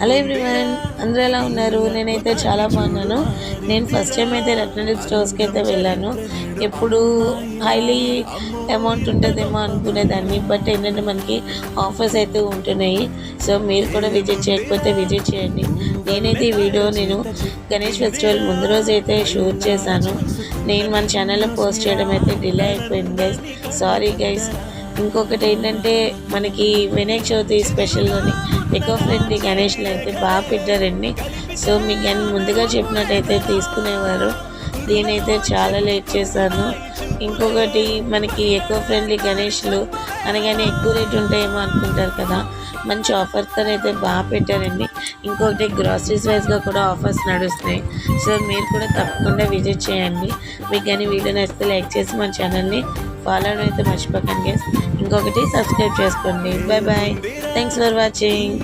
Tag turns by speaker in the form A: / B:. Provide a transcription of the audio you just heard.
A: Hello everyone అందరూ ఎలా ఉన్నారు? నేనైతే చాలా బాగున్నాను. నేను ఫస్ట్ టైం అయితే రత్నదీప్ స్టోర్స్కి అయితే వెళ్ళాను. ఎప్పుడు హైలీ అమౌంట్ ఉంటుందేమో అనుకునేదాన్ని. బట్ ఏంటంటే మనకి ఆఫర్స్ అయితే ఉంటున్నాయి. సో మీరు కూడా విజిట్ చేయకపోతే విజిట్ చేయండి. నేనైతే ఈ వీడియో నేను గణేష్ ఫెస్టివల్ ముందు రోజు అయితే షూట్ చేశాను. నేను మన ఛానల్లో పోస్ట్ చేయడం అయితే డిలే అయిపోయింది గైస్ సారీ గైస్ ఇంకొకటి ఏంటంటే మనకి వినాయక చవితి స్పెషల్లోని ఎకో ఫ్రెండ్లీ గణేష్లు అయితే బాగా పెట్టారండి సో మీకు కానీ ముందుగా చెప్పినట్టయితే తీసుకునేవారు. దీనైతే చాలా లేట్ చేశాను. ఇంకొకటి మనకి ఎకో ఫ్రెండ్లీ గణేష్లు అనగానే ఎక్కువ రేట్ ఉంటాయేమో అనుకుంటారు కదా. మంచి ఆఫర్తో అయితే బాగా పెట్టారండి. ఇంకొకటి గ్రాసరీస్ వైజ్గా కూడా ఆఫర్స్ నడుస్తున్నాయి. సో మీరు కూడా తప్పకుండా విజిట్ చేయండి. మీకు కానీ వీడియో నచ్చితే లైక్ చేసి మన ఛానల్ని ఫాలో అయితే మర్చిపోకండి ఇంకొకటి సబ్స్క్రైబ్ చేసుకోండి. Bye bye thanks for watching